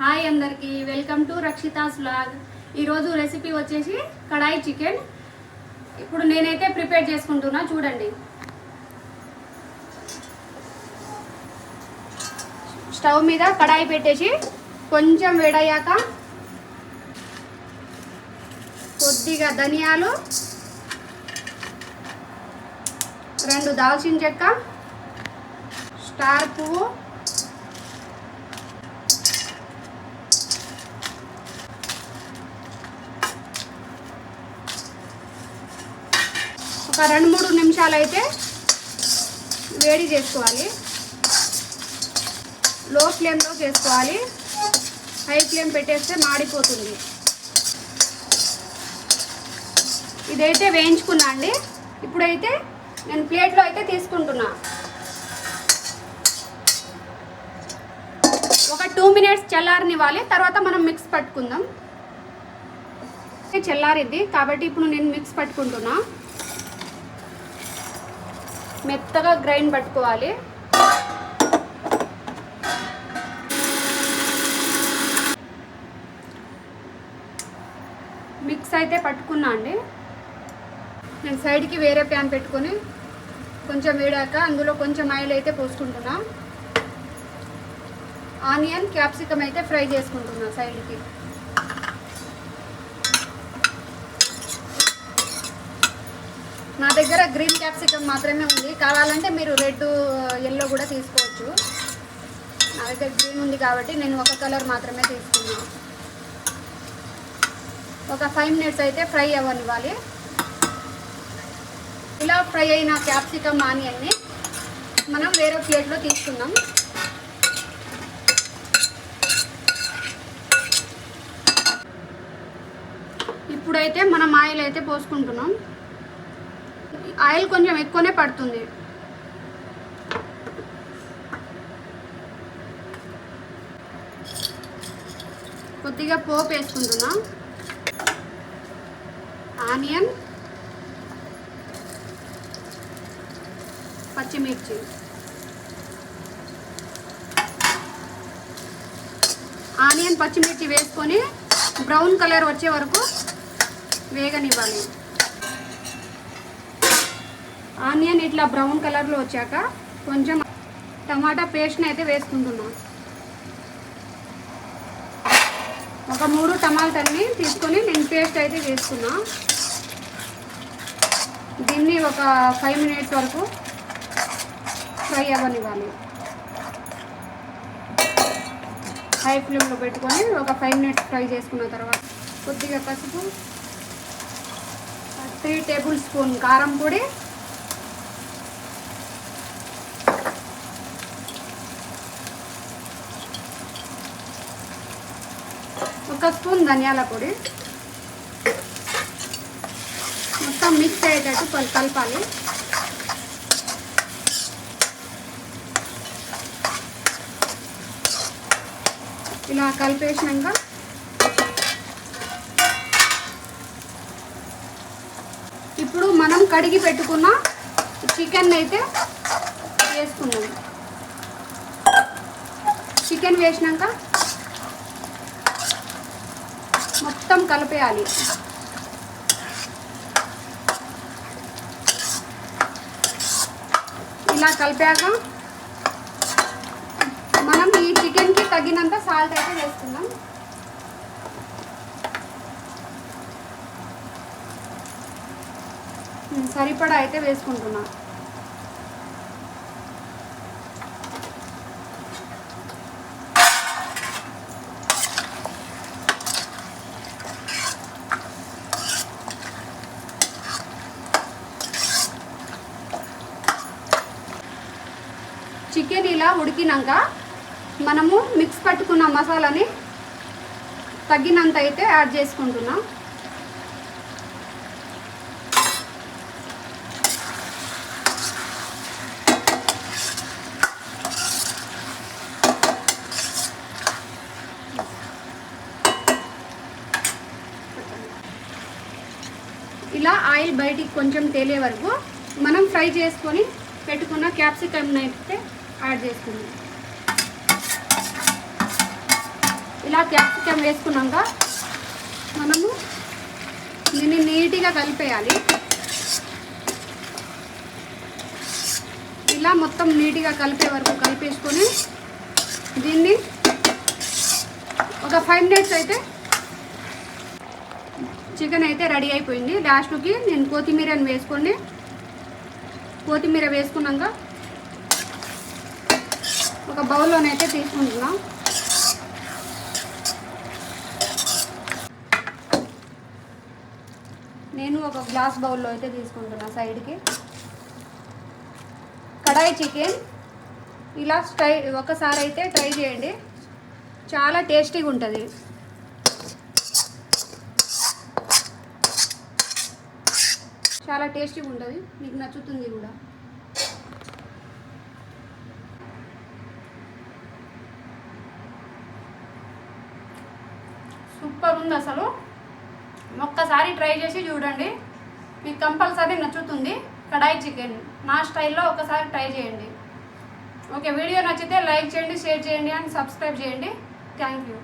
Hi అందరికీ welcome to Rakshita's vlog. ఈరోజు recipe వచ్చేసి కడాయి చికెన్. ఇప్పుడు నేనైతే ప్రిపేర్ చేసుకుంటున్నా చూడండి. స్టవ్ మీద కడాయి పెట్టేసి కొంచెం వేడయ్యాక కొద్దిగా ధనియాలు రెండు దాల్చిన చెక్క స్టార్ పువ్వు ఒక రెండు మూడు నిమిషాలు అయితే వేడి చేసుకోవాలి. లో ఫ్లేమ్లో చేసుకోవాలి. హై ఫ్లేమ్ పెట్టేస్తే మాడిపోతుంది. ఇదైతే వేయించుకున్నా అండి. ఇప్పుడైతే నేను ప్లేట్లో అయితే తీసుకుంటున్నా. ఒక టూ మినిట్స్ చల్లారనివ్వాలి. తర్వాత మనం మిక్స్ పట్టుకుందాం. చల్లారిద్ది. కాబట్టి ఇప్పుడు నేను మిక్స్ పట్టుకుంటున్నా. మెత్తగా గ్రైండ్ పట్టుకోవాలి. మిక్స్ అయితే పట్టుకున్నా అండి. నేను సైడ్కి వేరే ప్యాన్ పెట్టుకొని కొంచెం వేడాక అందులో కొంచెం ఆయిల్ అయితే పోసుకుంటున్నా. ఆనియన్ క్యాప్సికమ్ అయితే ఫ్రై చేసుకుంటున్నా సైడ్కి. నా దగ్గర గ్రీన్ క్యాప్సికమ్ మాత్రమే ఉంది. కావాలంటే మీరు రెడ్ ఎల్లో కూడా తీసుకోవచ్చు. నా దగ్గర గ్రీన్ ఉంది కాబట్టి నేను ఒక కలర్ మాత్రమే తీసుకున్నాను. ఒక ఫైవ్ మినిట్స్ అయితే ఫ్రై అవ్వనివ్వాలి. ఇలా ఫ్రై అయిన క్యాప్సికమ్ ఆనియన్ని మనం వేరే ప్లేట్లో తీసుకున్నాం ఇప్పుడైతే మనం ఆయిల్ అయితే పోసుకుంటున్నాం. ఆయిల్ కొంచెం ఎక్కువనే పడుతుంది. కొద్దిగా పోపు వేసుకుంటున్నా. ఆనియన్ పచ్చిమిర్చి. ఆనియన్ పచ్చిమిర్చి వేసుకొని బ్రౌన్ కలర్ వచ్చే వరకు వేగనివ్వాలి. ఆనియన్ ఇట్లా బ్రౌన్ కలర్లో వచ్చాక కొంచెం టమాటా పేస్ట్ని అయితే వేసుకుంటున్నాం. ఒక మూడు టమాటాలని తీసుకొని నేను పేస్ట్ అయితే చేసుకున్నా దీన్ని ఒక ఫైవ్ మినిట్స్ వరకు ఫ్రై అవ్వనివ్వాలి. హై ఫ్లేమ్లో పెట్టుకొని ఒక ఫైవ్ మినిట్స్ ఫ్రై చేసుకున్న తర్వాత కొద్దిగా పసుపు త్రీ టేబుల్ స్పూన్ కారం పొడి ఒక స్పూన్ ధనియాల పొడి. మొత్తం మిక్స్ అయ్యేటట్టు కలపాలి. ఇలా కలిపేసినాక ఇప్పుడు మనం కడిగి పెట్టుకున్న చికెన్ అయితే వేసుకున్నాం చికెన్ వేసినాక మొత్తం కలిపేయాలి. ఇలా కలిపాక మనం ఈ చికెన్కి తగినంత సాల్ట్ అయితే వేసుకుందాం. సరిపడా అయితే వేసుకుంటున్నాను చికెన్ ఇలా ఉడికినాక మనము మిక్స్ పట్టుకున్న మసాలాని తగ్గినంత అయితే యాడ్ చేసుకుంటున్నాం. ఇలా ఆయిల్ బయటికి కొంచెం తేలే వరకు మనం ఫ్రై చేసుకొని పెట్టుకున్న క్యాప్సికమ్ అయితే యాడ్ చేసుకుందాం. ఇలా క్యాప్సికమ్ వేసుకున్నాక మనము దీన్ని నీట్గా కలిపేయాలి. ఇలా మొత్తం నీట్గా కలిపే వరకు కలిపేసుకొని దీన్ని ఒక ఫైవ్ మినిట్స్ అయితే చికెన్ అయితే రెడీ అయిపోయింది. లాస్ట్కి నేను కొత్తిమీరని వేసుకోండి కొత్తిమీర వేసుకున్నాక ఒక బౌల్లోనైతే తీసుకుంటున్నాం. నేను ఒక గ్లాస్ బౌల్లో అయితే తీసుకుంటున్నా సైడ్కి. కడాయి చికెన్. ఇలా ట్రై ఒకసారి అయితే ట్రై చేయండి. చాలా టేస్టీగా ఉంటుంది. చాలా టేస్టీగా ఉంటుంది. మీకు నచ్చుతుంది కూడా. సూపర్ ఉంది అసలు. ఒక్కసారి ట్రై చేసి చూడండి. మీకు కంపల్సరీ నచ్చుతుంది. కడాయి చికెన్. నా స్టైల్లో ఒకసారి ట్రై చేయండి. ఓకే వీడియో నచ్చితే లైక్ చేయండి షేర్ చేయండి అండ్ సబ్స్క్రైబ్ చేయండి. Thank you.